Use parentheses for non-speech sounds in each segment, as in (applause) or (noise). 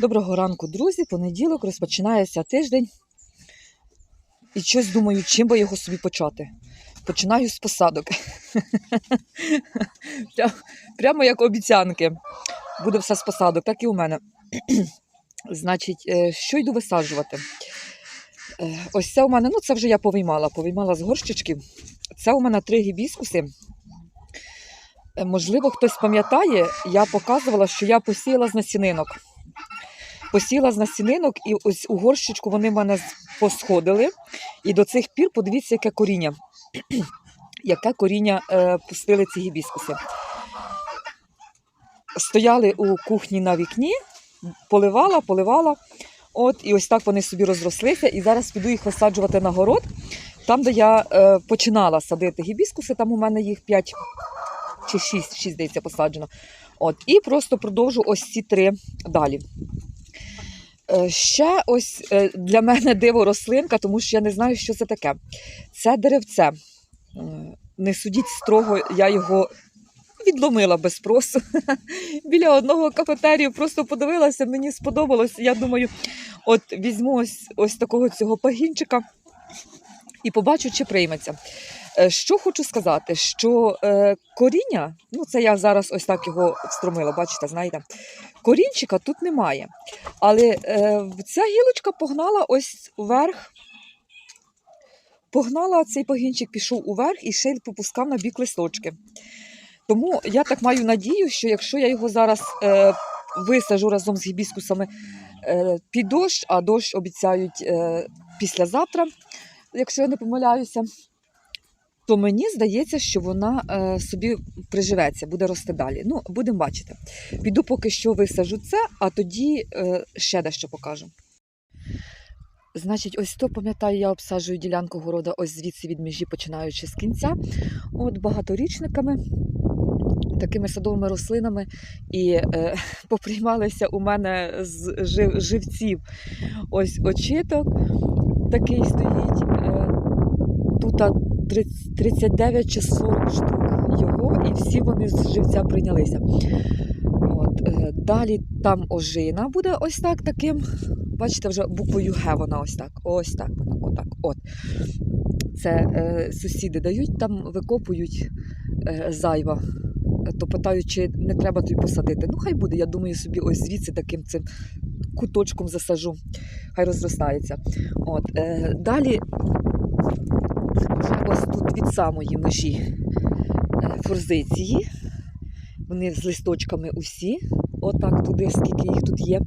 Доброго ранку, друзі. Понеділок розпочинається тиждень. І щось думаю, чим би його собі почати. Починаю з посадок. (laughs) Прямо як обіцянки. Буде все з посадок, так і у мене. (clears throat) Значить, е, що йду висаджувати? Е, Ось це у мене, ну це вже я повиймала, повиймала з горщичків. Це у мене три гібіскуси. Е, Можливо, хтось пам'ятає, я показувала, що я посіяла з насінинок. Посіяла з насінинок, і ось у горщичку вони в мене посходили. І до цих пір подивіться, яке коріння. (clears throat) яке коріння е, пустили ці гібіскуси. Стояли у кухні на вікні, поливала, поливала. От, і ось так вони собі розрослися. І зараз піду їх висаджувати на город. Там, де я е, починала садити гібіскуси, там у мене їх 5 чи 6, 6 здається, посаджено. От, і просто продовжу ось ці три далі. Е, Ще ось е, для мене диво рослинка, тому що я не знаю, що це таке. Це деревце. Е, Не судіть строго, я його відломила без спросу. (laughs) Біля одного кафетерію просто подивилася, мені сподобалось. Я думаю, от візьму ось, ось такого цього пагінчика і побачу, чи прийметься. Е, Що хочу сказати, що е, коріння, ну це я зараз ось так його встромила, бачите, знаєте, корінчика тут немає. Але е, ця гілочка погнала ось вверх. Погнала цей пагінчик, пішов уверх і ще й попускав на бік листочки. Тому я так маю надію, що якщо я його зараз е, висажу разом з гібіскусами е, під дощ, а дощ обіцяють е, післязавтра, якщо я не помиляюся, то мені здається, що вона е, собі приживеться, буде рости далі. Ну, будемо бачити. Піду поки що висажу це, а тоді е, ще дещо покажу. Значить, ось то пам'ятаю, я обсаджую ділянку города ось звідси від межі, починаючи з кінця, от багаторічниками, такими садовими рослинами, і е, (laughs) поприймалися у мене з жив, живців. Ось очиток такий стоїть. Е, тут 30 39 чи 40 штук його, і всі вони з живця прийнялися. От, е, далі там ожина буде ось так таким. Бачите, вже буквою Г вона ось так. Ось так отак. От. Це е, сусіди дають, там викопують е, зайва. То питають, чи не треба тобі посадити. Ну, хай буде, я думаю, собі ось звідси таким цим куточком засажу. Хай розростається. От, е, далі ось тут від самої межі е, форзиції. Вони з листочками усі. Отак туди, скільки їх тут є.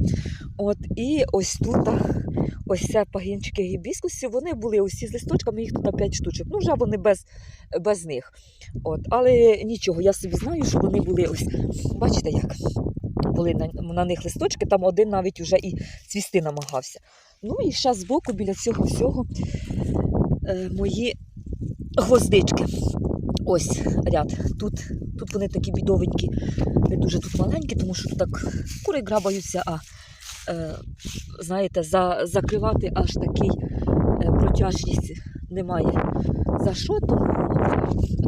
От, і ось тут ось це пагінчики гібіскусів, вони були усі з листочками, їх тут 5 штучок. Ну, вже вони без, без них. От, але нічого, я собі знаю, що вони були ось. Бачите, як були на, на них листочки, там один навіть уже і цвісти намагався. Ну і ще збоку біля цього всього е, мої гвоздички. Ось ряд. Тут, тут вони такі бідовенькі, не дуже тут маленькі, тому що тут так кури грабаються, а е, знаєте, за, закривати аж такий е, протяжність немає. За що? Тому,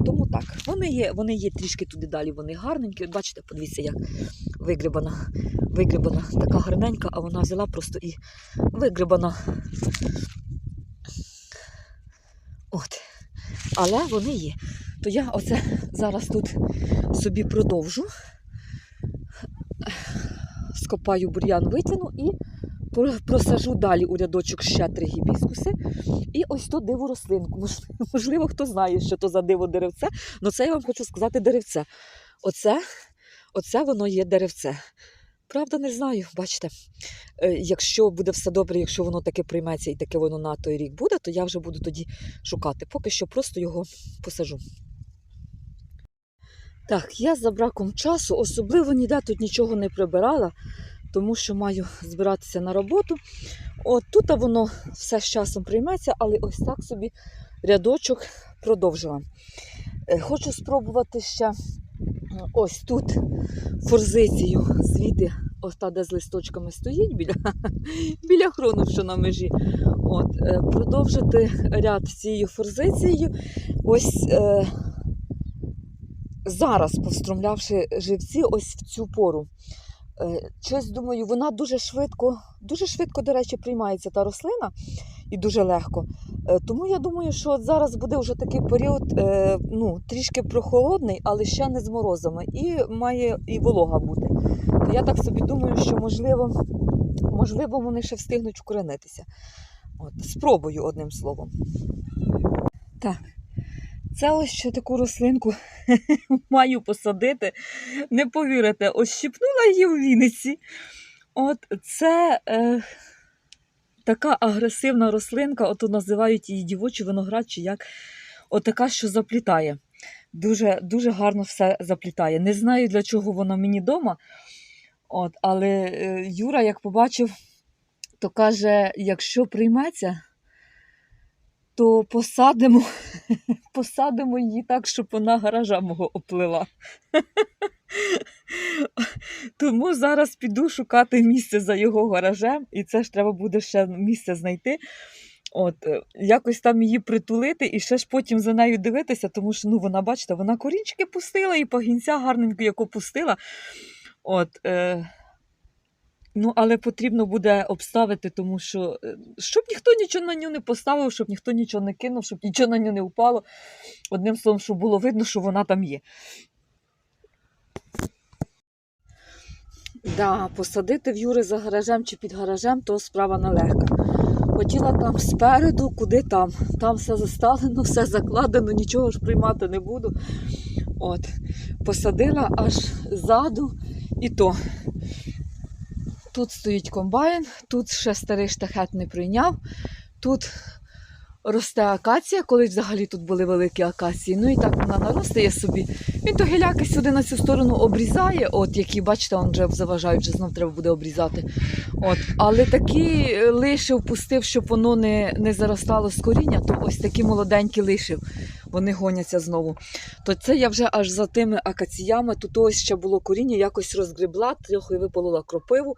тому так. Вони є, вони є трішки туди далі, вони гарненькі. От бачите, подивіться, як вигрібана, вигрібана, така гарненька, а вона взяла просто і вигрібана. От. Але вони є. То я оце зараз тут собі продовжу. Скопаю бур'ян, витягну і просажу далі у рядочок ще три гібіскуси. І ось то диво рослинку. Можливо, хто знає, що то за диво деревце, але це я вам хочу сказати деревце. Оце, оце воно є деревце. Правда, не знаю, бачите. Е, Якщо буде все добре, якщо воно таке прийметься і таке воно на той рік буде, то я вже буду тоді шукати. Поки що просто його посажу. Так, я за браком часу особливо ніде тут нічого не прибирала, тому що маю збиратися на роботу. От тут воно все з часом прийметься, але ось так собі рядочок продовжила. Е, Хочу спробувати ще ось тут форзицію звідти, ось та, де з листочками стоїть біля, (laughs) біля хрону, що на межі. От, е, продовжити ряд цією форзицією. Ось е, зараз, повструмлявши живці, ось в цю пору. Е, Щось думаю, вона дуже швидко, дуже швидко, до речі, приймається та рослина і дуже легко. Е, Тому я думаю, що от зараз буде вже такий період, е, ну, трішки прохолодний, але ще не з морозами, і має і волога бути. То я так собі думаю, що можливо, можливо вони ще встигнуть вкоренитися. От, спробую одним словом. Так. Це ось ще таку рослинку (laughs) маю посадити. Не повірите, ось щипнула її у Вінниці. От це е, така агресивна рослинка, ото називають її дівочий виноград, чи як отака, що заплітає. Дуже, дуже гарно все заплітає. Не знаю, для чого воно мені вдома. От, але е, Юра, як побачив, то каже: якщо прийметься, то посадимо, (laughs) посадимо її так, щоб вона гаража мого оплила. (laughs) Тому зараз піду шукати місце за його гаражем, і це ж треба буде ще місце знайти. От, е, якось там її притулити і ще ж потім за нею дивитися, тому що ну, вона, бачите, вона корінчики пустила і пагінця гарненько як опустила. От, е, ну, але потрібно буде обставити, тому що е, щоб ніхто нічого на нього не поставив, щоб ніхто нічого не кинув, щоб нічого на нього не впало. Одним словом, щоб було видно, що вона там є. Да, посадити в Юри за гаражем чи під гаражем, то справа нелегка. Хотіла там спереду, куди там. Там все заставлено, все закладено, нічого ж приймати не буду. От, посадила аж ззаду і то. Тут стоїть комбайн, тут ще старий штахет не прийняв. Тут росте акація, колись взагалі тут були великі акації. Ну і так вона наростає собі. Він то гіляки сюди на цю сторону обрізає, от які, бачите, он вже заважають, вже знов треба буде обрізати. От. Але такі е, лишив, пустив, щоб воно не, не заростало з коріння, то ось такі молоденькі лишив. Вони гоняться знову. То це я вже аж за тими акаціями. Тут ось ще було коріння, якось розгребла, трохи виполола кропиву.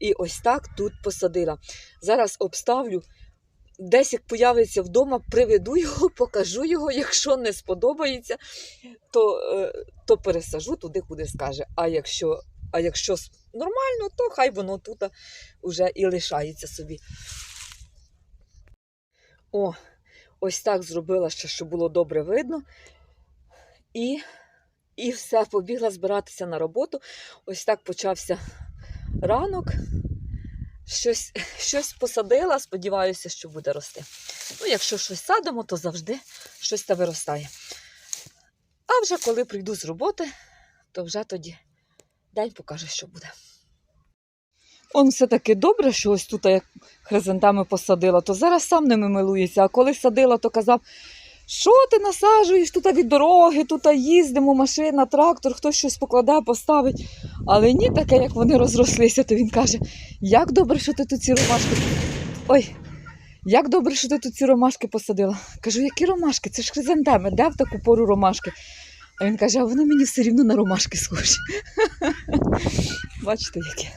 І ось так тут посадила. Зараз обставлю. Десь як появиться вдома, приведу його, (laughs) покажу його. Якщо не сподобається, то, е, то пересажу туди, куди скаже. А якщо, а якщо нормально, то хай воно тут вже і лишається собі. О, ось так зробила ще, щоб було добре видно. І, і все, побігла збиратися на роботу. Ось так почався ранок. Щось, (laughs) щось посадила, сподіваюся, що буде рости. Ну, якщо щось садимо, то завжди щось та виростає. А вже коли прийду з роботи, то вже тоді день покаже, що буде. Он все таки добре, що ось тут як хризантеми посадила, то зараз сам ними милується. А коли садила, то казав, що ти насаджуєш тут від дороги, тут їздимо, машина, трактор, хтось щось покладає, поставить. Але ні, таке, як вони розрослися, то він каже, як добре, що ти тут ці ромашки. Ой, як добре, що ти тут ці ромашки посадила. Кажу, які ромашки? Це ж хризантеми, де в таку пору ромашки? А він каже, а вони мені все рівно на ромашки схожі. (laughs) Бачите, які.